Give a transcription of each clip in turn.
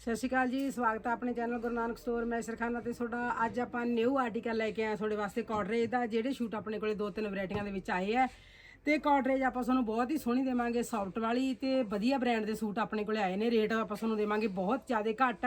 ਸਤਿ ਸ਼੍ਰੀ ਅਕਾਲ ਜੀ, ਸਵਾਗਤ ਹੈ ਆਪਣੇ ਚੈਨਲ ਗੁਰੂ ਨਾਨਕ ਸਟੋਰ। ਮੈਂ ਸਰਖਾਨਾ ਤੇ ਤੁਹਾਡਾ ਅੱਜ ਆਪਾਂ ਨਿਊ ਆਰਟੀਕਲ ਲੈ ਕੇ ਆਏ ਹਾਂ ਤੁਹਾਡੇ ਵਾਸਤੇ ਕਾਟਰੇਜ ਦਾ, ਜਿਹੜੇ ਸ਼ੂਟ ਆਪਣੇ ਕੋਲੇ ਦੋ ਤਿੰਨ ਵੈਰਾਈਟੀਆਂ ਦੇ ਵਿੱਚ ਆਏ ਆ। ਤੇ ਕਾਟਰੇਜ ਆਪਾਂ ਤੁਹਾਨੂੰ ਬਹੁਤ ਹੀ ਸੋਹਣੀ ਦੇਵਾਂਗੇ ਸੌਫਟ ਵਾਲੀ ਤੇ ਵਧੀਆ ਬ੍ਰਾਂਡ ਦੇ ਸੂਟ ਆਪਣੇ ਕੋਲੇ ਆਏ ਨੇ। ਰੇਟ ਆਪਾਂ ਤੁਹਾਨੂੰ ਦੇਵਾਂਗੇ ਬਹੁਤ ਜ਼ਿਆਦਾ ਘੱਟ।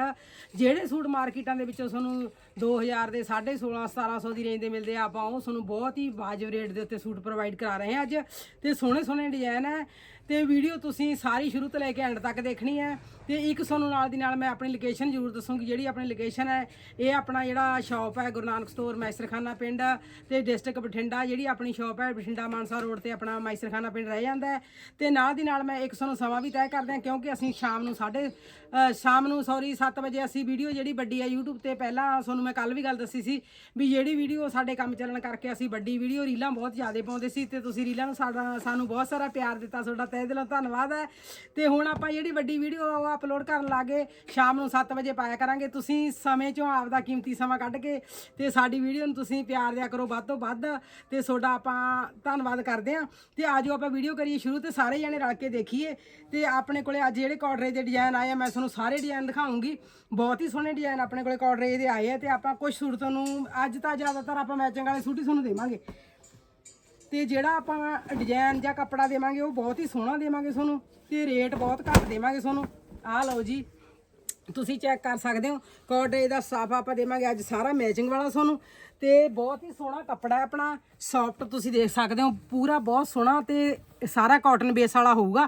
ਜਿਹੜੇ ਸੂਟ ਮਾਰਕੀਟਾਂ ਦੇ ਵਿੱਚੋਂ ਤੁਹਾਨੂੰ 2000 ਦੇ 16.5 1700 ਦੀ ਰੇਂਜ ਦੇ ਮਿਲਦੇ ਆ, ਆਪਾਂ ਉਹ ਤੁਹਾਨੂੰ ਬਹੁਤ ਹੀ ਵਾਜਬ ਰੇਟ ਦੇ ਉੱਤੇ ਸੂਟ ਪ੍ਰੋਵਾਈਡ ਕਰਾ ਰਹੇ ਹਾਂ ਅੱਜ। ਤੇ ਸੋਹਣੇ ਸੋਹਣੇ ਡਿਜ਼ਾਈਨ ਹੈ। ਤੇ ਵੀਡੀਓ ਤੁਸੀਂ ਸਾਰੀ ਸ਼ੁਰੂ ਤੋਂ ਲੈ ਕੇ ਐਂਡ ਤੱਕ ਦੇਖਣੀ ਹੈ। ਤੇ ਇੱਕ ਤੁਹਾਨੂੰ ਨਾਲ ਦੀ ਨਾਲ ਮੈਂ ਆਪਣੀ ਲੋਕੇਸ਼ਨ ਜ਼ਰੂਰ ਦੱਸੂਗੀ, ਜਿਹੜੀ ਆਪਣੀ ਲੋਕੇਸ਼ਨ ਹੈ। ਇਹ ਆਪਣਾ ਜਿਹੜਾ ਸ਼ਾਪ ਹੈ ਗੁਰੂ ਨਾਨਕ ਸਟੋਰ ਮੈਸਰਖਾਨਾ ਪਿੰਡ ਤੇ ਡਿਸਟ੍ਰਿਕਟ ਬਠਿੰਡਾ, ਜਿਹੜੀ ਆਪਣੀ ਸ਼ਾਪ ਹੈ ਬਠਿੰਡਾ ਮਾਨਸਾ ਰੋਡ ਤੇ ਆਪਣਾ ਮੈਸਰਖਾਨਾ ਪਿੰਡ ਰਹਿ ਜਾਂਦਾ ਹੈ। ਤੇ ਨਾਲ ਦੀ ਨਾਲ ਮੈਂ ਇੱਕ ਤੁਹਾਨੂੰ ਸਮਾਂ ਵੀ ਤੈਅ ਕਰਦੇ ਹਾਂ ਕਿਉਂਕਿ ਅਸੀਂ ਸ਼ਾਮ ਨੂੰ ਸਾਢੇ ਸ਼ਾਮ ਨੂੰ ਸੌਰੀ 7 ਵਜੇ ਅਸੀਂ ਵੀਡੀਓ ਜਿਹੜੀ ਵੱਡੀ ਹੈ YouTube ਤੇ ਪਹਿਲਾਂ ਤੁਹਾਨੂੰ ਮੈਂ ਕੱਲ ਵੀ ਗੱਲ ਦੱਸੀ ਸੀ ਵੀ ਜਿਹੜੀ ਵੀਡੀਓ ਸਾਡੇ ਕੰਮ ਚੱਲਣ ਕਰਕੇ ਅਸੀਂ ਵੱਡੀ ਵੀਡੀਓ ਰੀਲਾਂ ਬਹੁਤ ਜ਼ਿਆਦਾ ਪਾਉਂਦੇ ਸੀ ਤੇ ਤੁਸੀਂ ਰੀਲਾਂ ਨੂੰ ਸਾਡਾ, ਸਾਨੂੰ ਬਹੁਤ ਸਾਰਾ ਪਿਆਰ ਦਿੱਤਾ ਤੁਹਾਡਾ ਤਹਿ ਦਿਲੋਂ ਧੰਨਵਾਦ ਹੈ। ਤੇ ਹੁਣ ਆਪਾਂ ਜਿਹੜੀ ਵੱਡੀ ਵੀਡੀਓ ਉਹ ਅਪਲੋਡ ਕਰਨ ਲੱਗੇ। ਸ਼ਾਮ ਨੂੰ 7 ਵਜੇ ਪਾਇਆ ਕਰਾਂਗੇ। ਤੁਸੀਂ ਸਮੇਂ ਚੋਂ ਆਪਦਾ ਕੀਮਤੀ ਸਮਾਂ ਕੱਢ ਕੇ ਤੇ ਸਾਡੀ ਵੀਡੀਓ ਨੂੰ ਤੁਸੀਂ ਪਿਆਰ ਦਿਆ ਕਰੋ ਵੱਧ ਤੋਂ ਵੱਧ। ਤੇ ਤੁਹਾਡਾ ਆਪਾਂ ਧੰਨਵਾਦ ਕਰਦੇ ਹਾਂ। ਤੇ ਆਜੋ ਆਪਾਂ ਵੀਡੀਓ ਕਰੀਏ ਸ਼ੁਰੂ ਤੇ ਸਾਰੇ ਜਣੇ ਰਲ ਕੇ ਦੇਖੀਏ। ਤੇ ਆਪਣੇ ਕੋਲੇ ਅੱਜ ਜਿਹੜੇ ਕਾਟਰੇ ਦੇ ਡਿਜ਼ਾਈਨ ਆਏ ਆ, ਮੈਂ ਤੁਹਾਨੂੰ ਸਾਰੇ ਡਿਜ਼ਾਈਨ ਦਿਖਾਉਂਗੀ। ਬਹੁਤ ਹੀ ਸੋਹਣੇ ਡਿਜ਼ਾਈਨ ਆਪਣੇ ਕੋਲੇ ਕਾਟਰੇ ਦੇ ਆਏ ਆ ਤੇ ਆਪਾਂ ਕੁਝ ਸੂਟ ਤੁਹਾਨੂੰ ਅੱਜ ਤਾਂ ਜ਼ਿਆਦਾਤਰ ਆਪਾਂ ਮੈਚਿੰਗ ਵਾਲੇ ਸੂਟ ਹੀ ਤੁਹਾਨੂੰ ਦੇਵਾਂਗੇ। ਤੇ ਜਿਹੜਾ ਆਪਾਂ ਡਿਜ਼ਾਈਨ ਜਾਂ ਕੱਪੜਾ ਦੇਵਾਂਗੇ, ਉਹ ਬਹੁਤ ਹੀ ਸੋਹਣਾ ਦੇਵਾਂਗੇ ਤੁਹਾਨੂੰ ਤੇ ਰੇਟ ਬਹੁਤ ਘੱਟ ਦੇਵਾਂਗੇ ਤੁਹਾਨੂੰ। ਆਹ ਲਓ ਜੀ, ਤੁਸੀਂ ਚੈੱਕ ਕਰ ਸਕਦੇ ਹੋ ਕੋਟੇ ਦਾ ਸਾਫਾ ਆਪਾਂ ਦੇਵਾਂਗੇ, ਅੱਜ ਸਾਰਾ ਮੈਚਿੰਗ ਵਾਲਾ ਤੁਹਾਨੂੰ। ਤੇ ਬਹੁਤ ਹੀ ਸੋਹਣਾ ਕੱਪੜਾ ਹੈ ਆਪਣਾ ਸੌਫਟ ਤੁਸੀਂ ਦੇਖ ਸਕਦੇ ਹੋ, ਪੂਰਾ ਬਹੁਤ ਸੋਹਣਾ ਤੇ ਸਾਰਾ ਕਾਟਨ ਬੇਸ ਵਾਲਾ ਹੋਊਗਾ।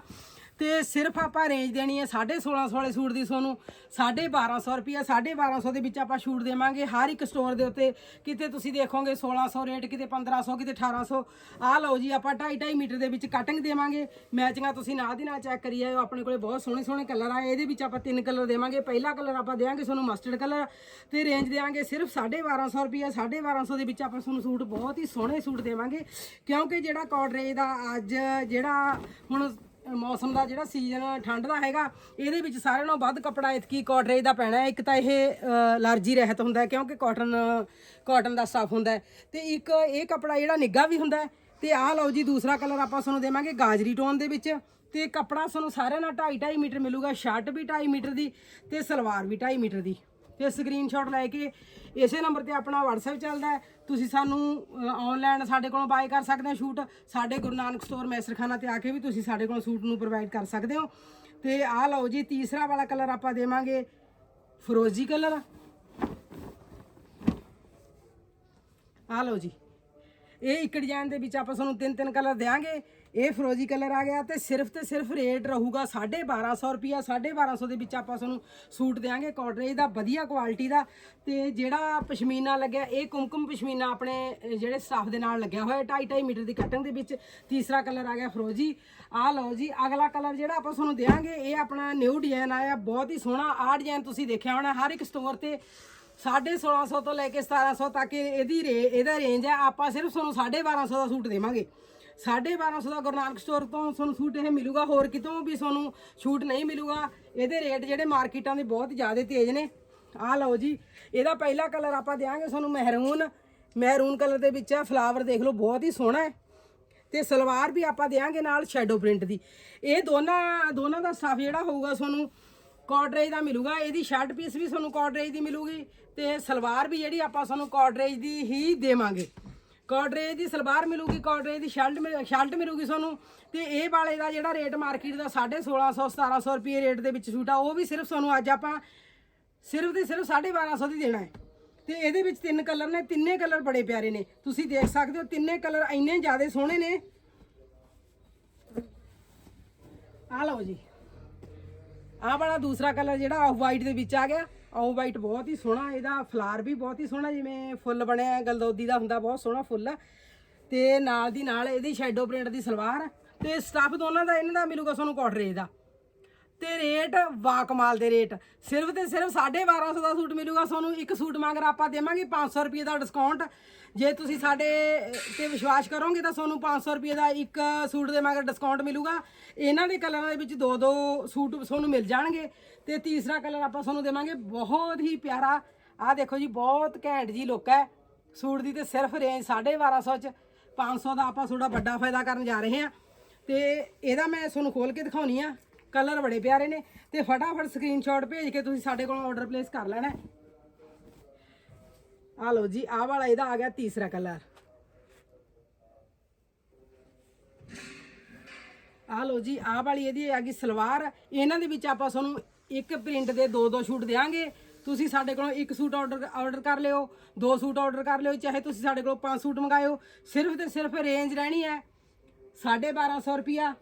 ਤੇ ਸਿਰਫ ਆਪਾਂ ਰੇਂਜ ਦੇਣੀ ਹੈ 1650 ਵਾਲੇ ਸੂਟ ਦੀ ਤੁਹਾਨੂੰ 1250 ਰੁਪਿਆ 1250 ਦੇ ਵਿੱਚ ਆਪਾਂ ਛੂਟ ਦੇਵਾਂਗੇ ਹਰ ਇੱਕ ਸਟੋਰ ਦੇ ਉੱਤੇ। ਕਿਤੇ ਤੁਸੀਂ ਦੇਖੋਗੇ 1600 ਰੇਟ ਕਿਤੇ 1500 ਕਿਤੇ 1800 ਆ ਲਓ ਜੀ, ਆਪਾਂ 2.5 ਮੀਟਰ ਦੇ ਵਿੱਚ ਕਟਿੰਗ ਦੇਵਾਂਗੇ। ਮੈਚਿੰਗਾਂ ਤੁਸੀਂ ਨਾਲ ਦੀ ਨਾਲ ਚੈੱਕ ਕਰੀ ਆਇਓ ਆਪਣੇ ਕੋਲੇ ਬਹੁਤ ਸੋਹਣੇ ਸੋਹਣੇ ਕਲਰ ਆਏ ਇਹਦੇ ਵਿੱਚ ਆਪਾਂ ਤਿੰਨ ਕਲਰ ਦੇਵਾਂਗੇ। ਪਹਿਲਾ ਕਲਰ ਆਪਾਂ ਦੇਵਾਂਗੇ ਤੁਹਾਨੂੰ ਮਸਟਰਡ ਕਲਰ ਤੇ ਰੇਂਜ ਦੇਵਾਂਗੇ ਸਿਰਫ 1250 ਰੁਪਿਆ 1250 ਦੇ ਵਿੱਚ ਆਪਾਂ ਤੁਹਾਨੂੰ ਸੂਟ, ਬਹੁਤ ਹੀ ਸੋਹਣੇ ਸੂਟ ਦੇਵਾਂਗੇ। ਕਿਉਂਕਿ ਜਿਹੜਾ ਕਾਟਰੇਜ ਦਾ ਅੱਜ ਜਿਹੜਾ ਹੁਣ ਮੌਸਮ ਦਾ ਜਿਹੜਾ ਸੀਜ਼ਨ ਠੰਡ ਦਾ ਹੈਗਾ, ਇਹਦੇ ਵਿੱਚ ਸਾਰਿਆਂ ਨਾਲੋਂ ਵੱਧ ਕੱਪੜਾ ਇਤਕੀ ਕਾਟਰੇਜ ਦਾ ਪੈਣਾ ਹੈ। ਇੱਕ ਤਾਂ ਇਹ ਅਲਰਜੀ ਰਹਿਤ ਹੁੰਦਾ ਹੈ, ਕਿਉਂਕਿ ਕਾਟਨ ਕਾਟਨ ਦਾ ਸਟਫ ਹੁੰਦਾ ਹੈ। ਤੇ ਇੱਕ ਇਹ ਕੱਪੜਾ ਜਿਹੜਾ ਨਿੱਗਾ ਵੀ ਹੁੰਦਾ ਹੈ, ਤੇ ਆਹ ਲਓ ਜੀ, ਦੂਸਰਾ ਕਲਰ ਆਪਾਂ ਤੁਹਾਨੂੰ ਦੇਵਾਂਗੇ ਗਾਜਰੀ ਟੋਨ ਦੇ ਵਿੱਚ। ਤੇ ਕੱਪੜਾ ਤੁਹਾਨੂੰ ਸਾਰਿਆਂ ਨਾਲ 2.5 2.5 ਮੀਟਰ ਮਿਲੂਗਾ ਸ਼ਰਟ ਵੀ 2.5 ਮੀਟਰ ਦੀ ਤੇ ਸਲਵਾਰ ਵੀ 2.5 ਮੀਟਰ ਦੀ। ਤੇ ਸਕਰੀਨਸ਼ਾਟ ਲੈ ਕੇ ਇਸੇ ਨੰਬਰ ਤੇ ਆਪਣਾ WhatsApp ਚੱਲਦਾ ਹੈ। ਤੁਸੀਂ ਸਾਨੂੰ ਆਨਲਾਈਨ ਸਾਡੇ ਕੋਲੋਂ ਬਾਏ ਕਰ ਸਕਦੇ ਹੋ ਸ਼ੂਟ ਸਾਡੇ ਗੁਰੂ ਨਾਨਕ ਸਟੋਰ ਮੈਸਰਖਾਨਾ ਤੇ ਆ ਕੇ ਵੀ ਤੁਸੀਂ ਸਾਡੇ ਕੋਲੋਂ ਸੂਟ ਨੂੰ ਪ੍ਰੋਵਾਈਡ ਕਰ ਸਕਦੇ ਹੋ। ਤੇ ਆਹ ਲਓ ਜੀ, ਤੀਸਰਾ ਵਾਲਾ ਕਲਰ ਆਪਾਂ ਦੇਵਾਂਗੇ। ਫਰੋਜ਼ੀ ਕਲਰ ਆਹ ਲਓ ਜੀ। ਇਹ ਇੱਕ ਡਿਜ਼ਾਈਨ ਦੇ ਵਿੱਚ ਆਪਾਂ ਤੁਹਾਨੂੰ ਤਿੰਨ ਤਿੰਨ ਕਲਰ ਦੇਾਂਗੇ ਇਹ ਫਰੋਜ਼ੀ ਕਲਰ ਆ ਗਿਆ ਤੇ ਸਿਰਫ ਤੇ ਸਿਰਫ ਰੇਟ ਰਹੂਗਾ 1250 ਰੁਪਿਆ 1250 ਦੇ ਵਿੱਚ ਆਪਾਂ ਤੁਹਾਨੂੰ ਸੂਟ ਦੇਾਂਗੇ ਕਾਟਰੇਜ ਦਾ, ਵਧੀਆ ਕੁਆਲਿਟੀ ਦਾ ਤੇ ਜਿਹੜਾ ਪਸ਼ਮੀਨਾ ਲੱਗਿਆ, ਇਹ ਕੁਮਕੁਮ ਪਸ਼ਮੀਨਾ ਆਪਣੇ ਜਿਹੜੇ ਸਟਾਫ ਦੇ ਨਾਲ ਲੱਗਿਆ ਹੋਇਆ 2.5 2.5 ਮੀਟਰ ਦੀ ਕਟਿੰਗ ਦੇ ਵਿੱਚ ਤੀਸਰਾ ਕਲਰ ਆ ਗਿਆ ਫਰੋਜ਼ੀ। ਆਹ ਲਓ ਜੀ, ਅਗਲਾ ਕਲਰ ਜਿਹੜਾ ਆਪਾਂ ਤੁਹਾਨੂੰ ਦੇਾਂਗੇ ਇਹ ਆਪਣਾ ਨਿਊ ਡਿਜ਼ਾਈਨ ਆਇਆ, ਬਹੁਤ ਹੀ ਸੋਹਣਾ, ਆਹ ਡਿਜ਼ਾਈਨ ਤੁਸੀਂ ਦੇਖਿਆ ਹੋਣਾ, ਹਰ ਇੱਕ ਸਟੋਰ ਤੇ 1650 ਤੋਂ ਲੈ ਕੇ 1700 ਤੱਕ ਇਹਦੀ ਰੇ, ਇਹਦਾ ਰੇਂਜ ਹੈ, ਆਪਾਂ ਸਿਰਫ ਤੁਹਾਨੂੰ 1250 ਦਾ ਸੂਟ ਦੇਵਾਂਗੇ। 1250 ਦਾ ਗੁਰੂ ਨਾਨਕ ਸਟੋਰ ਤੋਂ ਤੁਹਾਨੂੰ ਸੂਟ ਇਹ ਮਿਲੂਗਾ। ਹੋਰ ਕਿਤੋਂ ਵੀ ਤੁਹਾਨੂੰ ਛੂਟ ਨਹੀਂ ਮਿਲੂਗਾ। ਇਹਦੇ ਰੇਟ ਜਿਹੜੇ ਮਾਰਕੀਟਾਂ ਦੇ ਬਹੁਤ ਜ਼ਿਆਦਾ ਤੇਜ਼ ਨੇ। ਆਹ ਲਓ ਜੀ, ਇਹਦਾ ਪਹਿਲਾ ਕਲਰ ਆਪਾਂ ਦੇਵਾਂਗੇ ਤੁਹਾਨੂੰ ਮਹਿਰੂਨ। ਮਹਿਰੂਨ ਕਲਰ ਦੇ ਵਿੱਚ ਆ ਫਲਾਵਰ ਦੇਖ ਲਓ, ਬਹੁਤ ਹੀ ਸੋਹਣਾ ਹੈ। ਤੇ ਸਲਵਾਰ ਵੀ ਆਪਾਂ ਦੇਵਾਂਗੇ ਨਾਲ ਸ਼ੈਡੋ ਪ੍ਰਿੰਟ ਦੀ। ਇਹ ਦੋਨਾਂ ਦੋਨਾਂ ਦਾ ਸਟਾਫ ਜਿਹੜਾ ਹੋਊਗਾ ਤੁਹਾਨੂੰ ਕਾਟਰੇਜ ਦਾ ਮਿਲੂਗਾ। ਇਹਦੀ ਸ਼ਰਟ ਪੀਸ ਵੀ ਤੁਹਾਨੂੰ ਕਾਟਰੇਜ ਦੀ ਮਿਲੂਗੀ ਤੇ ਸਲਵਾਰ ਵੀ ਜਿਹੜੀ ਆਪਾਂ ਤੁਹਾਨੂੰ ਕਾਟਰੇਜ ਦੀ ਹੀ ਦੇਵਾਂਗੇ। ਕਾਟਰੇਜ ਦੀ ਸਲਵਾਰ ਮਿਲੂਗੀ ਕਾਟਰੇਜ ਦੀ ਸ਼ਰਟ ਮਿਲ- ਸ਼ਰਟ ਮਿਲੂਗੀ ਤੁਹਾਨੂੰ। ਤੇ ਇਹ ਵਾਲੇ ਦਾ ਜਿਹੜਾ ਰੇਟ ਮਾਰਕੀਟ ਦਾ 1650 1700 ਰੁਪਏ ਰੇਟ ਦੇ ਵਿੱਚ ਸੂਟ ਆ, ਉਹ ਵੀ ਸਿਰਫ ਤੁਹਾਨੂੰ ਅੱਜ ਆਪਾਂ ਸਿਰਫ ਤੇ ਸਿਰਫ 1250 ਦੀ ਦੇਣਾ ਹੈ। ਤੇ ਇਹਦੇ ਵਿੱਚ ਤਿੰਨ ਕਲਰ ਨੇ, ਤਿੰਨੇ ਕਲਰ ਬੜੇ ਪਿਆਰੇ ਨੇ। ਤੁਸੀਂ ਦੇਖ ਸਕਦੇ ਹੋ, ਤਿੰਨੇ ਕਲਰ ਇੰਨੇ ਜ਼ਿਆਦਾ ਸੋਹਣੇ ਨੇ। ਆਹ ਲਓ ਜੀ। ਆਹ ਵਾਲਾ ਦੂਸਰਾ ਕਲਰ ਜਿਹੜਾ ਆਫ ਵਾਈਟ ਦੇ ਵਿੱਚ ਆ ਗਿਆ। ਆਉ ਵਾਈਟ ਬਹੁਤ ਹੀ ਸੋਹਣਾ, ਇਹਦਾ ਫਲਾਰ ਵੀ ਬਹੁਤ ਹੀ ਸੋਹਣਾ, ਜਿਵੇਂ ਫੁੱਲ ਬਣਿਆ ਗਲਦੌਦੀ ਦਾ ਹੁੰਦਾ, ਬਹੁਤ ਸੋਹਣਾ ਫੁੱਲ ਆ। ਤੇ ਨਾਲ ਦੀ ਨਾਲ ਇਹਦੀ ਸ਼ੈਡੋ ਪ੍ਰਿੰਟ ਦੀ ਸਲਵਾਰ ਤੇ ਸਟੱਫ ਦੋਨਾਂ ਦਾ, ਇਹਨਾਂ ਦਾ ਮਿਲੂਗਾ ਤੁਹਾਨੂੰ ਕੋਟਰੇ ਦਾ। ਤੇ ਰੇਟ ਵਾ ਕਮਾਲ ਦੇ ਰੇਟ। ਸਿਰਫ ਤੇ ਸਿਰਫ 1250 ਦਾ ਸੂਟ ਮਿਲੂਗਾ ਤੁਹਾਨੂੰ ਇੱਕ ਸੂਟ ਮੰਗਰ ਆਪਾਂ ਦੇਵਾਂਗੇ 500 ਰੁਪਏ ਦਾ ਡਿਸਕਾਊਂਟ ਜੇ ਤੁਸੀਂ ਸਾਡੇ ਤੇ ਵਿਸ਼ਵਾਸ ਕਰੋਗੇ ਤਾਂ ਤੁਹਾਨੂੰ 500 ਰੁਪਏ ਦਾ ਇੱਕ ਸੂਟ ਦੇ ਮਗਰ ਡਿਸਕਾਊਂਟ ਮਿਲੂਗਾ। ਇਹਨਾਂ ਦੇ ਕਲਰਾਂ ਦੇ ਵਿੱਚ ਦੋ ਦੋ ਸੂਟ ਤੁਹਾਨੂੰ ਮਿਲ ਜਾਣਗੇ। ਤੇ ਤੀਸਰਾ ਕਲਰ ਆਪਾਂ ਤੁਹਾਨੂੰ ਦੇਵਾਂਗੇ ਬਹੁਤ ਹੀ ਪਿਆਰਾ। ਆਹ ਦੇਖੋ ਜੀ, ਬਹੁਤ ਘੈਂਟ ਜੀ ਲੁੱਕ ਹੈ। ਸੂਟ ਦੀ ਤੇ ਸਿਰਫ ਰੇਂਜ 1250 ਚ। 500 ਦਾ ਆਪਾਂ ਥੋੜਾ ਵੱਡਾ ਫਾਇਦਾ ਕਰਨ ਜਾ ਰਹੇ ਹਾਂ। ਤੇ ਇਹਦਾ ਮੈਂ ਤੁਹਾਨੂੰ ਖੋਲ ਕੇ ਦਿਖਾਉਣੀ ਆ। ਕਲਰ ਬੜੇ ਪਿਆਰੇ ਨੇ ਤੇ ਫਟਾਫਟ ਸਕਰੀਨਸ਼ਾਟ ਭੇਜ ਕੇ ਤੁਸੀਂ ਸਾਡੇ ਕੋਲੋਂ ਆਰਡਰ ਪਲੇਸ ਕਰ ਲੈਣਾ ਹੈ। ਆ ਲਓ ਜੀ, ਆਹ ਵਾਲਾ ਇਹਦਾ ਆ ਗਿਆ ਤੀਸਰਾ ਕਲਰ। ਆ ਲਓ ਜੀ, ਆਹ ਵਾਲੀ ਇਹਦੀ ਆ ਗਈ ਸਲਵਾਰ। ਇਹਨਾਂ ਦੇ ਵਿੱਚ ਆਪਾਂ ਤੁਹਾਨੂੰ ਇੱਕ ਪ੍ਰਿੰਟ ਦੇ ਦੋ ਦੋ ਸ਼ੂਟ ਦੇਵਾਂਗੇ ਤੁਸੀਂ ਸਾਡੇ ਕੋਲੋਂ ਇੱਕ ਸੂਟ ਆਰਡਰ ਆਰਡਰ ਕਰ ਲਿਓ, ਦੋ ਸੂਟ ਆਰਡਰ ਕਰ ਲਿਓ, ਚਾਹੇ ਤੁਸੀਂ ਸਾਡੇ ਕੋਲੋਂ ਪੰਜ ਸੂਟ ਮੰਗਾਇਓ। ਸਿਰਫ ਤੇ ਸਿਰਫ ਰੇਂਜ ਰਹਿਣੀ ਹੈ। 1250 ਰੁਪਿਆ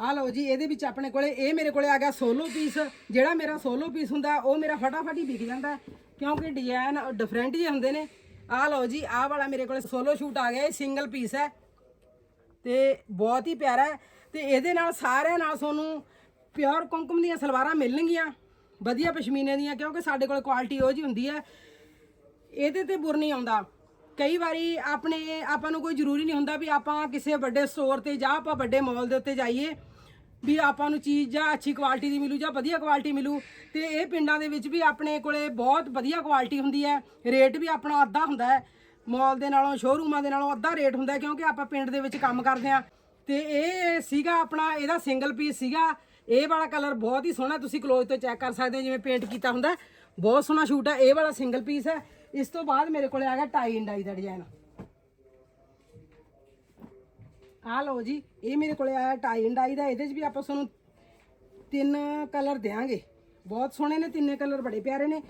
ਆ ਲਓ ਜੀ, ਇਹਦੇ ਵਿੱਚ ਆਪਣੇ ਕੋਲੇ, ਇਹ ਮੇਰੇ ਕੋਲੇ ਆ ਗਿਆ ਸੋਲੋ ਪੀਸ ਜਿਹੜਾ ਮੇਰਾ ਸੋਲੋ ਪੀਸ ਹੁੰਦਾ, ਉਹ ਮੇਰਾ ਫਟਾਫਟ ਹੀ ਵਿਕ ਜਾਂਦਾ ਕਿਉਂਕਿ ਡਿਜ਼ਾਈਨ ਡਿਫਰੈਂਟ ਜਿਹੇ ਹੁੰਦੇ ਨੇ। ਆ ਲਓ ਜੀ ਆਹ ਵਾਲਾ ਮੇਰੇ ਕੋਲੇ ਸੋਲੋ ਸ਼ੂਟ ਆ ਗਿਆ, ਇਹ ਸਿੰਗਲ ਪੀਸ ਹੈ। ਤੇ ਬਹੁਤ ਹੀ ਪਿਆਰਾ ਹੈ। ਤੇ ਇਹਦੇ ਨਾਲ ਸਾਰਿਆਂ ਨਾਲ ਤੁਹਾਨੂੰ ਪਿਓਰ ਕੁੰਕਮ ਦੀਆਂ ਸਲਵਾਰਾਂ ਮਿਲਣਗੀਆਂ, ਵਧੀਆ ਪਸ਼ਮੀਨੇ ਦੀਆਂ, ਕਿਉਂਕਿ ਸਾਡੇ ਕੋਲ ਕੁਆਲਿਟੀ ਉਹ ਜੀ ਹੁੰਦੀ ਹੈ। ਇਹਦੇ ਤੇ ਬੁਰ ਨਹੀਂ ਆਉਂਦਾ। ਕਈ ਵਾਰੀ ਆਪਣੇ, ਆਪਾਂ ਨੂੰ ਕੋਈ ਜ਼ਰੂਰੀ ਨਹੀਂ ਹੁੰਦਾ ਵੀ ਆਪਾਂ ਕਿਸੇ ਵੱਡੇ ਸਟੋਰ ਤੇ ਜਾਂ ਆਪਾਂ ਵੱਡੇ ਮਾਲ ਦੇ ਉੱਤੇ ਜਾਈਏ। ਵੀ ਆਪਾਂ ਨੂੰ ਚੀਜ਼ ਜਾਂ ਅੱਛੀ ਕੁਆਲਿਟੀ ਦੀ ਮਿਲੂ ਜਾਂ ਵਧੀਆ ਕੁਆਲਿਟੀ ਮਿਲੂ, ਤੇ ਇਹ ਪਿੰਡਾਂ ਦੇ ਵਿੱਚ ਵੀ ਆਪਣੇ ਕੋਲੇ ਬਹੁਤ ਵਧੀਆ ਕੁਆਲਿਟੀ ਹੁੰਦੀ ਹੈ। ਰੇਟ ਵੀ ਆਪਣਾ ਅੱਧਾ ਹੁੰਦਾ ਹੈ। ਮਾਲ ਦੇ ਨਾਲੋਂ ਸ਼ੋਰੂਮਾਂ ਦੇ ਨਾਲੋਂ ਅੱਧਾ ਰੇਟ ਹੁੰਦਾ ਕਿਉਂਕਿ ਆਪਾਂ ਪਿੰਡ ਦੇ ਵਿੱਚ ਕੰਮ ਕਰਦੇ ਆ ਤੇ ਇਹ ਸੀਗਾ ਆਪਣਾ, ਇਹਦਾ ਸਿੰਗਲ ਪੀਸ ਸੀਗਾ। ਇਹ ਵਾਲਾ ਕਲਰ ਬਹੁਤ ਹੀ ਸੋਹਣਾ ਤੁਸੀਂ ਕਲੋਜ਼ ਤੋਂ ਚੈੱਕ ਕਰ ਸਕਦੇ ਹੋ, ਜਿਵੇਂ ਪੇਂਟ ਕੀਤਾ ਹੁੰਦਾ ਬਹੁਤ ਸੋਹਣਾ ਸ਼ੂਟ ਹੈ। ਇਹ ਵਾਲਾ ਸਿੰਗਲ ਪੀਸ ਹੈ। ਇਸ ਤੋਂ ਬਾਅਦ ਮੇਰੇ ਕੋਲੇ ਆ ਗਿਆ ਟਾਈ ਇੰਡਾਈ ਦਾ ਡਿਜ਼ਾਈਨ ਆਹ ਲਓ ਜੀ, ਇਹ ਮੇਰੇ ਕੋਲੇ ਆਇਆ ਟਾਈ ਐਂਡ ਡਾਈ ਦਾ, ਇਹਦੇ 'ਚ ਵੀ ਆਪਾਂ ਤੁਹਾਨੂੰ ਤਿੰਨ ਕਲਰ ਦੇਾਂਗੇ ਬਹੁਤ ਸੋਹਣੇ ਨੇ, ਤਿੰਨੇ ਕਲਰ ਬੜੇ ਪਿਆਰੇ ਨੇ।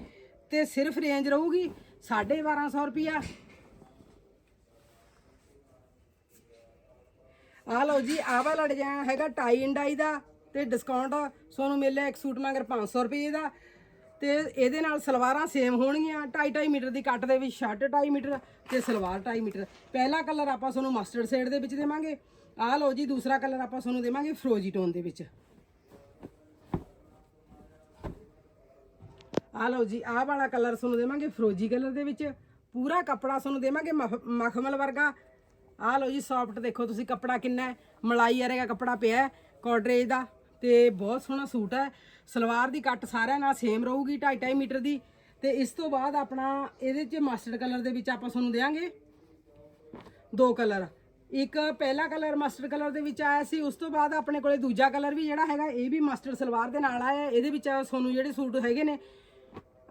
ਤੇ ਸਿਰਫ ਰੇਂਜ ਰਹੂਗੀ 1250 ਰੁਪਿਆ ਆ ਲਓ ਜੀ, ਆਹ ਵਾਲਾ ਡਿਜ਼ਾਈਨ ਹੈਗਾ ਟਾਈ ਐਂਡ ਡਾਈ ਦਾ ਤੇ ਡਿਸਕਾਊਂਟ ਤੁਹਾਨੂੰ ਮਿਲਿਆ ਇੱਕ ਸੂਟ ਮਗਰ 500 ਰੁਪਏ ਦਾ। ਤੇ ਇਹਦੇ ਨਾਲ ਸਲਵਾਰਾਂ ਸੇਮ ਹੋਣਗੀਆਂ। 2.5 ਮੀਟਰ ਦੀ ਕੱਟ ਦੇ ਵਿੱਚ ਸ਼ਰਟ 2.5 ਮੀਟਰ ਤੇ ਸਲਵਾਰ 2.5 ਮੀਟਰ। ਪਹਿਲਾ ਕਲਰ ਆਪਾਂ ਤੁਹਾਨੂੰ ਮਸਟਰਡ ਸ਼ੇਡ ਦੇ ਵਿੱਚ ਦੇਵਾਂਗੇ। ਆਹ ਲਓ ਜੀ, ਦੂਸਰਾ ਕਲਰ ਆਪਾਂ ਤੁਹਾਨੂੰ ਦੇਵਾਂਗੇ ਫਰੋਜੀ ਟੋਨ ਦੇ ਵਿੱਚ। ਆਹ ਲਓ ਜੀ, ਆਹ ਵਾਲਾ ਕਲਰ ਤੁਹਾਨੂੰ ਦੇਵਾਂਗੇ ਫਰੋਜੀ ਕਲਰ ਦੇ ਵਿੱਚ। ਪੂਰਾ ਕੱਪੜਾ ਤੁਹਾਨੂੰ ਦੇਵਾਂਗੇ ਮਖ- ਮਖਮਲ ਵਰਗਾ। ਆਹ ਲਓ ਜੀ ਸੌਫਟ ਦੇਖੋ ਤੁਸੀਂ ਕੱਪੜਾ ਕਿੰਨਾ ਹੈ। ਮਲਾਈ ਵਰਗਾ ਕੱਪੜਾ ਪਿਆ ਹੈ। ਕੋਡਰੇਜ ਦਾ। ਤੇ ਬਹੁਤ ਸੋਹਣਾ ਸੂਟ ਹੈ। ਸਲਵਾਰ ਦੀ ਕੱਟ ਸਾਰਿਆਂ ਨਾਲ ਸੇਮ ਰਹੂਗੀ 2.5 ਮੀਟਰ ਦੀ। ਤੇ ਇਸ ਤੋਂ ਬਾਅਦ ਆਪਣਾ ਇਹਦੇ 'ਚ ਮਸਟਰਡ ਕਲਰ ਦੇ ਵਿੱਚ ਆਪਾਂ ਤੁਹਾਨੂੰ ਦੇਵਾਂਗੇ ਦੋ ਕਲਰ ਇੱਕ ਪਹਿਲਾ ਕਲਰ ਮਸਟਰਡ ਕਲਰ ਦੇ ਵਿੱਚ ਆਇਆ ਸੀ, ਉਸ ਤੋਂ ਬਾਅਦ ਆਪਣੇ ਕੋਲੇ ਦੂਜਾ ਕਲਰ ਵੀ ਜਿਹੜਾ ਹੈਗਾ, ਇਹ ਵੀ ਮਸਟਰਡ ਸਲਵਾਰ ਦੇ ਨਾਲ ਆਇਆ। ਇਹਦੇ ਵਿੱਚ ਤੁਹਾਨੂੰ ਜਿਹੜੇ ਸੂਟ ਹੈਗੇ ਨੇ,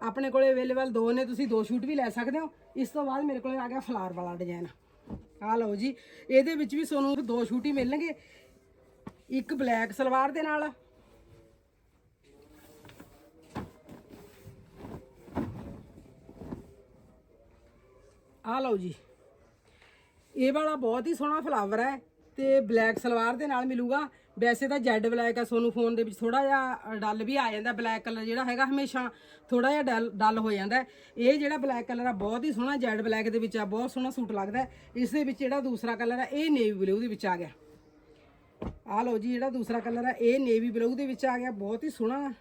ਆਪਣੇ ਕੋਲੇ ਅਵੇਲੇਬਲ ਦੋ ਨੇ, ਤੁਸੀਂ ਦੋ ਸ਼ੂਟ ਵੀ ਲੈ ਸਕਦੇ ਹੋ। ਇਸ ਤੋਂ ਬਾਅਦ ਮੇਰੇ ਕੋਲੇ ਆ ਗਿਆ ਫਲਾਰ ਵਾਲਾ ਡਿਜ਼ਾਈਨ ਆ ਲਓ ਜੀ, ਇਹਦੇ ਵਿੱਚ ਵੀ ਤੁਹਾਨੂੰ ਦੋ ਸ਼ੂਟ ਹੀ ਮਿਲਣਗੇ। ਇੱਕ ਬਲੈਕ ਸਲਵਾਰ ਦੇ ਨਾਲ। ਆ ਲਓ ਜੀ। ਇਹ ਵਾਲਾ ਬਹੁਤ ਹੀ ਸੋਹਣਾ ਫਲਾਵਰ ਹੈ ਤੇ ਬਲੈਕ ਸਲਵਾਰ ਦੇ ਨਾਲ ਮਿਲੂਗਾ। ਵੈਸੇ ਤਾਂ ਜੈਡ ਬਲੈਕ ਹੈ, ਸੋਨੂੰ ਫੋਨ ਦੇ ਵਿੱਚ ਥੋੜਾ ਜਿਹਾ ਡੱਲ ਵੀ ਆ ਜਾਂਦਾ। ਬਲੈਕ ਕਲਰ ਜਿਹੜਾ ਹੈਗਾ ਹਮੇਸ਼ਾ ਥੋੜਾ ਜਿਹਾ ਡਲ, ਡੱਲ ਹੋ ਜਾਂਦਾ ਇਹ ਜਿਹੜਾ ਬਲੈਕ ਕਲਰ ਆ, ਬਹੁਤ ਹੀ ਸੋਹਣਾ ਜੈਡ ਬਲੈਕ ਦੇ ਵਿੱਚ ਆ, ਬਹੁਤ ਸੋਹਣਾ ਸੂਟ ਲੱਗਦਾ ਇਸ ਦੇ ਵਿੱਚ ਜਿਹੜਾ ਦੂਸਰਾ ਕਲਰ ਆ ਇਹ ਨੇਵੀ ਬਲੂ ਦੇ ਵਿੱਚ ਆ ਗਿਆ। ਆ ਲਓ ਜੀ, ਜਿਹੜਾ ਦੂਸਰਾ ਕਲਰ ਹੈ ਇਹ ਨੇਵੀ ਬਲੂ ਦੇ ਵਿੱਚ ਆ ਗਿਆ, ਬਹੁਤ ਹੀ ਸੋਹਣਾ।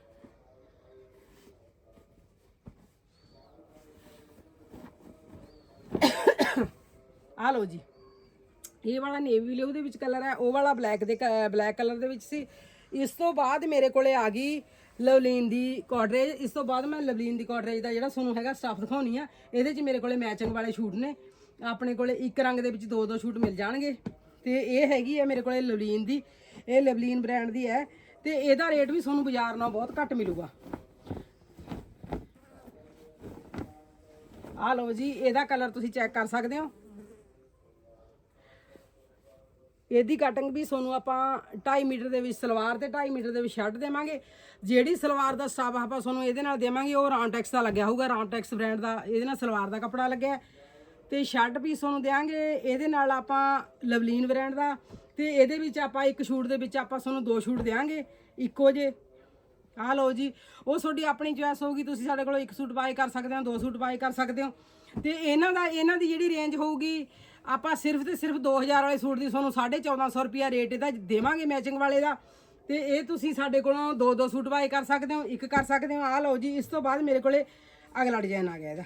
ਆ ਲਓ ਜੀ, ਇਹ ਵਾਲਾ ਨੇਵੀ ਬਲੂ ਦੇ ਵਿੱਚ ਕਲਰ ਹੈ ਉਹ ਵਾਲਾ ਬਲੈਕ ਦੇ ਬਲੈਕ ਕਲਰ ਦੇ ਵਿੱਚ ਸੀ। ਇਸ ਤੋਂ ਬਾਅਦ ਮੇਰੇ ਕੋਲੇ ਆ ਗਈ ਲਵਲੀਨ ਦੀ ਕੋਡਰੇਜ ਇਸ ਤੋਂ ਬਾਅਦ ਮੈਂ ਲਵਲੀਨ ਦੀ ਕੋਡਰੇਜ ਦਾ ਜਿਹੜਾ ਤੁਹਾਨੂੰ ਹੈਗਾ ਸਟਾਫ ਦਿਖਾਉਣੀ ਆ, ਇਹਦੇ 'ਚ ਮੇਰੇ ਕੋਲੇ ਮੈਚਿੰਗ ਵਾਲੇ ਸ਼ੂਟ ਨੇ। ਆਪਣੇ ਕੋਲੇ ਇੱਕ ਰੰਗ ਦੇ ਵਿੱਚ ਦੋ ਦੋ ਸ਼ੂਟ ਮਿਲ ਜਾਣਗੇ। ਤੇ ਇਹ ਹੈਗੀ ਹੈ ਮੇਰੇ ਕੋਲੇ ਲਵਲੀਨ ਦੀ, ਇਹ ਲਵਲੀਨ ਬ੍ਰਾਂਡ ਦੀ ਹੈ ਤੇ ਇਹਦਾ ਰੇਟ ਵੀ ਤੁਹਾਨੂੰ ਬਾਜ਼ਾਰ ਨਾਲੋਂ ਬਹੁਤ ਘੱਟ ਮਿਲੂਗਾ। ਆ ਲਓ ਜੀ, ਇਹਦਾ ਕਲਰ ਤੁਸੀਂ ਚੈੱਕ ਕਰ ਸਕਦੇ ਹੋ। ਇਹਦੀ ਕਟਿੰਗ ਵੀ ਤੁਹਾਨੂੰ ਆਪਾਂ 2.5 ਮੀਟਰ ਦੇ ਵਿੱਚ, ਸਲਵਾਰ ਤੇ 2.5 ਮੀਟਰ ਦੇ ਵਿੱਚ ਸ਼ਰਟ ਦੇਵਾਂਗੇ। ਜਿਹੜੀ ਸਲਵਾਰ ਦਾ ਸਟਾਫ ਆਪਾਂ ਤੁਹਾਨੂੰ ਇਹਦੇ ਨਾਲ ਦੇਵਾਂਗੇ, ਉਹ ਰਾਂਟੈਕਸ ਦਾ ਲੱਗਿਆ ਹੋਊਗਾ। ਰਾਂਟੈਕਸ ਬ੍ਰਾਂਡ ਦਾ, ਇਹਦੇ ਨਾਲ ਸਲਵਾਰ ਦਾ ਕੱਪੜਾ ਲੱਗਿਆ। ਤੇ ਸ਼ਰਟ ਵੀ ਤੁਹਾਨੂੰ ਦੇਵਾਂਗੇ ਇਹਦੇ ਨਾਲ ਆਪਾਂ ਲਵਲੀਨ ਬ੍ਰਾਂਡ ਦਾ, ਤੇ ਇਹਦੇ ਵਿੱਚ ਆਪਾਂ ਇੱਕ ਸ਼ੂਟ ਦੇ ਵਿੱਚ ਆਪਾਂ ਤੁਹਾਨੂੰ ਦੋ ਸ਼ੂਟ ਦੇਵਾਂਗੇ ਇੱਕੋ ਜੇ। ਆ ਲਓ ਜੀ, ਉਹ ਤੁਹਾਡੀ ਆਪਣੀ ਚੋਇਸ ਹੋਊਗੀ, ਤੁਸੀਂ ਸਾਡੇ ਕੋਲੋਂ ਇੱਕ ਸੂਟ ਬਾਏ ਕਰ ਸਕਦੇ ਹੋ, ਦੋ ਸੂਟ ਬਾਏ ਕਰ ਸਕਦੇ ਹੋ। ਤੇ ਇਹਨਾਂ ਦਾ, ਇਹਨਾਂ ਦੀ ਜਿਹੜੀ ਰੇਂਜ ਹੋਊਗੀ, ਆਪਾਂ ਸਿਰਫ ਤੇ ਸਿਰਫ 2000 ਵਾਲੇ ਸੂਟ ਦੀ ਤੁਹਾਨੂੰ 1450 ਰੁਪਿਆ ਰੇਟ ਇਹਦਾ ਦੇਵਾਂਗੇ ਮੈਚਿੰਗ ਵਾਲੇ ਦਾ। ਤੇ ਇਹ ਤੁਸੀਂ ਸਾਡੇ ਕੋਲੋਂ ਦੋ ਦੋ ਸੂਟ ਬਾਏ ਕਰ ਸਕਦੇ ਹੋ, ਇੱਕ ਕਰ ਸਕਦੇ ਹੋ। ਆ ਲਓ ਜੀ, ਇਸ ਤੋਂ ਬਾਅਦ ਮੇਰੇ ਕੋਲੇ ਅਗਲਾ ਡਿਜ਼ਾਈਨ ਆ ਗਿਆ ਇਹਦਾ।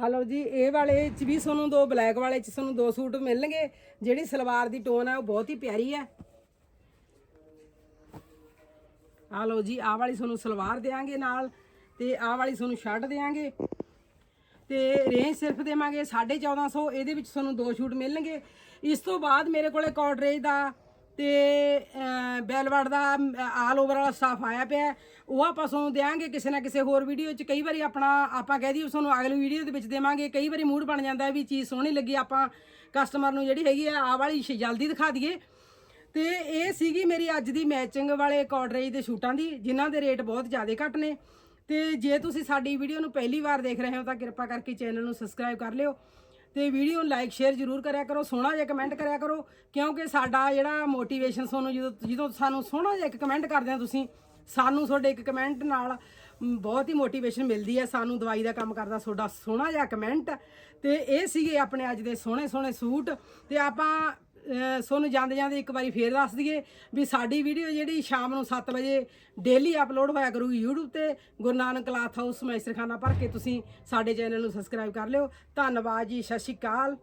ਆ ਲਓ ਜੀ, ਇਹ ਵਾਲੇ ਚ ਵੀ ਤੁਹਾਨੂੰ ਦੋ, ਬਲੈਕ ਵਾਲੇ ਚ ਤੁਹਾਨੂੰ ਦੋ ਸੂਟ ਮਿਲਣਗੇ। ਜਿਹੜੀ ਸਲਵਾਰ ਦੀ ਟੋਨ ਹੈ ਉਹ ਬਹੁਤ ਹੀ ਪਿਆਰੀ ਹੈ ਆ ਲਓ ਜੀ, ਆਹ ਵਾਲੀ ਤੁਹਾਨੂੰ ਸਲਵਾਰ ਦੇਾਂਗੇ ਨਾਲ ਤੇ ਆਹ ਵਾਲੀ ਤੁਹਾਨੂੰ ਸ਼ਰਟ ਦੇਾਂਗੇ ਤੇ ਰੇਂਜ ਸਿਰਫ ਦੇਵਾਂਗੇ 1450 ਇਹਦੇ ਵਿੱਚ ਤੁਹਾਨੂੰ ਦੋ ਸ਼ੂਟ ਮਿਲਣਗੇ। ਇਸ ਤੋਂ ਬਾਅਦ ਮੇਰੇ ਕੋਲੇ ਕਾਟਰੇਜ ਦਾ ਤੇ ਬੈਲਵਟ ਦਾ ਆਲ ਓਵਰ ਵਾਲਾ ਸਟਾਫ ਆਇਆ ਪਿਆ ਉਹ ਆਪਾਂ ਤੁਹਾਨੂੰ ਦੇਾਂਗੇ ਕਿਸੇ ਨਾ ਕਿਸੇ ਹੋਰ ਵੀਡੀਓ 'ਚ। ਕਈ ਵਾਰੀ ਆਪਣਾ, ਆਪਾਂ ਕਹਿ ਦਈਏ ਤੁਹਾਨੂੰ ਅਗਲੀ ਵੀਡੀਓ ਦੇ ਵਿੱਚ ਦੇਵਾਂਗੇ। ਕਈ ਵਾਰੀ ਮੂਡ ਬਣ ਜਾਂਦਾ ਵੀ ਚੀਜ਼ ਸੋਹਣੀ ਲੱਗੀ, ਆਪਾਂ ਕਸਟਮਰ ਨੂੰ ਜਿਹੜੀ ਹੈਗੀ ਆ, ਆਹ ਵਾਲੀ ਜਲਦੀ ਦਿਖਾ ਦਈਏ। ਤੇ ਇਹ ਸੀਗੀ ਮੇਰੀ ਅੱਜ ਦੀ ਮੈਚਿੰਗ ਵਾਲੇ ਕਾਟਰੇਜ ਦੇ ਸ਼ੂਟਾਂ ਦੀ, ਜਿਨ੍ਹਾਂ ਦੇ ਰੇਟ ਬਹੁਤ ਜ਼ਿਆਦਾ ਘੱਟ ਨੇ। ਤੇ ਜੇ ਤੁਸੀਂ ਸਾਡੀ ਵੀਡੀਓ ਨੂੰ ਪਹਿਲੀ ਵਾਰ ਦੇਖ ਰਹੇ ਹੋ, ਤਾਂ ਕਿਰਪਾ ਕਰਕੇ ਚੈਨਲ ਨੂੰ ਸਬਸਕ੍ਰਾਈਬ ਕਰ ਲਿਓ। ਤੇ ਵੀਡੀਓ ਨੂੰ ਲਾਈਕ, ਸ਼ੇਅਰ ਜ਼ਰੂਰ ਕਰਿਆ ਕਰੋ, ਸੋਹਣਾ ਜਿਹਾ ਕਮੈਂਟ ਕਰਿਆ ਕਰੋ, ਕਿਉਂਕਿ ਸਾਡਾ ਜਿਹੜਾ ਮੋਟੀਵੇਸ਼ਨ ਤੁਹਾਨੂੰ ਜਦੋਂ ਜਦੋਂ ਸਾਨੂੰ ਸੋਹਣਾ ਜਿਹਾ ਇੱਕ ਕਮੈਂਟ ਕਰਦੇ ਹੋ ਤੁਸੀਂ, ਸਾਨੂੰ ਤੁਹਾਡੇ ਇੱਕ ਕਮੈਂਟ ਨਾਲ ਬਹੁਤ ਹੀ ਮੋਟੀਵੇਸ਼ਨ ਮਿਲਦੀ ਹੈ, ਸਾਨੂੰ ਦਵਾਈ ਦਾ ਕੰਮ ਕਰਦਾ ਤੁਹਾਡਾ ਸੋਹਣਾ ਜਿਹਾ ਕਮੈਂਟ ਤੇ ਇਹ ਸੀਗੇ ਆਪਣੇ ਅੱਜ ਦੇ ਸੋਹਣੇ ਸੋਹਣੇ ਸੂਟ, ਤੇ ਆਪਾਂ ਤੁਹਾਨੂੰ ਜਾਂਦੇ ਜਾਂਦੇ ਇੱਕ ਵਾਰੀ ਫੇਰ ਦੱਸ ਦਈਏ ਵੀ ਸਾਡੀ ਵੀਡੀਓ ਜਿਹੜੀ ਸ਼ਾਮ ਨੂੰ 7 ਵਜੇ ਡੇਲੀ ਅਪਲੋਡ ਹੋਇਆ ਕਰੂਗੀ YouTube ਤੇ, ਗੁਰੂ ਨਾਨਕ ਕਲਾਥ ਹਾਊਸ ਮੈਸਰਖਾਨਾ ਭਰ ਕੇ ਤੁਸੀਂ ਸਾਡੇ ਚੈਨਲ ਨੂੰ ਸਬਸਕ੍ਰਾਈਬ ਕਰ ਲਿਓ। ਧੰਨਵਾਦ ਜੀ, ਸਤਿ ਸ਼੍ਰੀ ਅਕਾਲ।